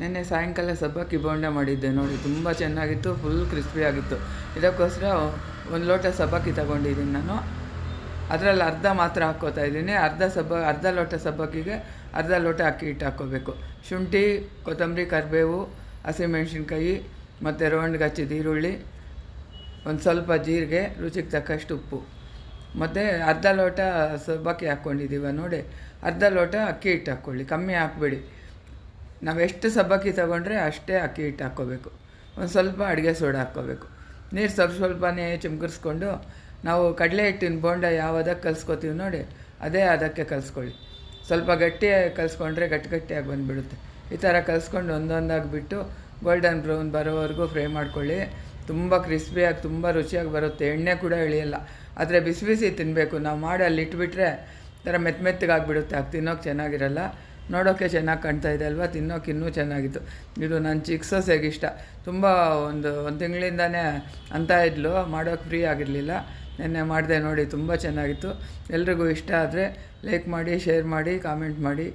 ನಿನ್ನೆ ಸಾಯಂಕಾಲ ಸಬ್ಬಕ್ಕಿ ಬೋಂಡ ಮಾಡಿದ್ದೆ ನೋಡಿ, ತುಂಬ ಚೆನ್ನಾಗಿತ್ತು ಫುಲ್ ಕ್ರಿಸ್ಪಿ ಆಗಿತ್ತು. ಇದಕ್ಕೋಸ್ಕರ ಒಂದು ಲೋಟ ಸಬ್ಬಕ್ಕಿ ತಗೊಂಡಿದ್ದೀನಿ ನಾನು. ಅದರಲ್ಲಿ ಅರ್ಧ ಮಾತ್ರ ಹಾಕ್ಕೋತಾ ಇದ್ದೀನಿ. ಅರ್ಧ ಸಬ್ಬ, ಅರ್ಧ ಲೋಟ ಸಬ್ಬಕ್ಕಿಗೆ ಅರ್ಧ ಲೋಟ ಅಕ್ಕಿ ಹಿಟ್ಟು ಹಾಕ್ಕೋಬೇಕು. ಶುಂಠಿ, ಕೊತ್ತಂಬರಿ, ಕರಿಬೇವು ಹಸಿಮೆಣ್ಸಿನ್ಕಾಯಿ ಮತ್ತು ರೌಂಡ್ಗೆ ಹಚ್ಚಿದ ಈರುಳ್ಳಿ, ಒಂದು ಸ್ವಲ್ಪ ಜೀರಿಗೆ, ರುಚಿಗೆ ತಕ್ಕಷ್ಟು ಉಪ್ಪು. ಮತ್ತು ಅರ್ಧ ಲೋಟ ಸಬ್ಬಕ್ಕಿ ಹಾಕ್ಕೊಂಡಿದ್ದೀವ ನೋಡಿ, ಅರ್ಧ ಲೋಟ ಅಕ್ಕಿ ಹಿಟ್ಟು ಹಾಕ್ಕೊಳ್ಳಿ. ಕಮ್ಮಿ ಹಾಕ್ಬೇಡಿ. ನಾವು ಎಷ್ಟು ಸಬ್ಬಕ್ಕಿ ತೊಗೊಂಡ್ರೆ ಅಷ್ಟೇ ಅಕ್ಕಿ ಹಿಟ್ಟು ಹಾಕ್ಕೋಬೇಕು. ಒಂದು ಸ್ವಲ್ಪ ಅಡುಗೆ ಸೋಡಾ ಹಾಕ್ಕೋಬೇಕು. ನೀರು ಸ್ವಲ್ಪ ಸ್ವಲ್ಪನೇ ಚಿಮ್ಕರಿಸ್ಕೊಂಡು ನಾವು ಕಡಲೆ ಹಿಟ್ಟಿನ ಬೋಂಡ ಯಾವ್ದಕ್ಕೆ ಕಲಿಸ್ಕೋತೀವಿ ನೋಡಿ, ಅದೇ ಅದಕ್ಕೆ ಕಲಿಸ್ಕೊಳ್ಳಿ. ಸ್ವಲ್ಪ ಗಟ್ಟಿಯಾಗಿ ಕಲಿಸ್ಕೊಂಡ್ರೆ ಗಟ್ಟಿ ಗಟ್ಟಿಯಾಗಿ ಬಂದುಬಿಡುತ್ತೆ. ಈ ಥರ ಕಲಿಸ್ಕೊಂಡು ಒಂದೊಂದಾಗಿ ಬಿಟ್ಟು ಗೋಲ್ಡನ್ ಬ್ರೌನ್ ಬರೋವರೆಗೂ ಫ್ರೈ ಮಾಡ್ಕೊಳ್ಳಿ. ತುಂಬ ಕ್ರಿಸ್ಪಿಯಾಗಿ, ತುಂಬ ರುಚಿಯಾಗಿ ಬರುತ್ತೆ. ಎಣ್ಣೆ ಕೂಡ ಇಳಿಯಲ್ಲ ಆದರೆ ಬಿಸಿ ಬಿಸಿ ತಿನ್ನಬೇಕು. ನಾವು ಮಾಡಿ ಅಲ್ಲಿ ಇಟ್ಬಿಟ್ರೆ ಥರ ಮೆತ್ತ ಮೆತ್ತಗಾಗ್ಬಿಡುತ್ತೆ ಅದು ತಿನ್ನೋಕೆ ಚೆನ್ನಾಗಿರಲ್ಲ. ನೋಡೋಕ್ಕೆ ಚೆನ್ನಾಗಿ ಕಾಣ್ತಾ ಇದೆ ಅಲ್ವಾ? ತಿನ್ನೋಕೆ ಇನ್ನೂ ಚೆನ್ನಾಗಿತ್ತು. ಇದು ನನ್ನ ಚಿಕ್ಕ ಸೊಸೆಗೆ ಇಷ್ಟ. ತುಂಬ ಒಂದು ಒಂದು ತಿಂಗಳಿಂದನೇ ಅಂತ ಇದ್ಲು. ಮಾಡೋಕೆ ಫ್ರೀ ಆಗಿರಲಿಲ್ಲ. ನಿನ್ನೆ ಮಾಡಿದೆ ನೋಡಿ, ತುಂಬ ಚೆನ್ನಾಗಿತ್ತು. ಎಲ್ರಿಗೂ ಇಷ್ಟ ಆದರೆ ಲೈಕ್ ಮಾಡಿ ಶೇರ್ ಮಾಡಿ ಕಾಮೆಂಟ್ ಮಾಡಿ.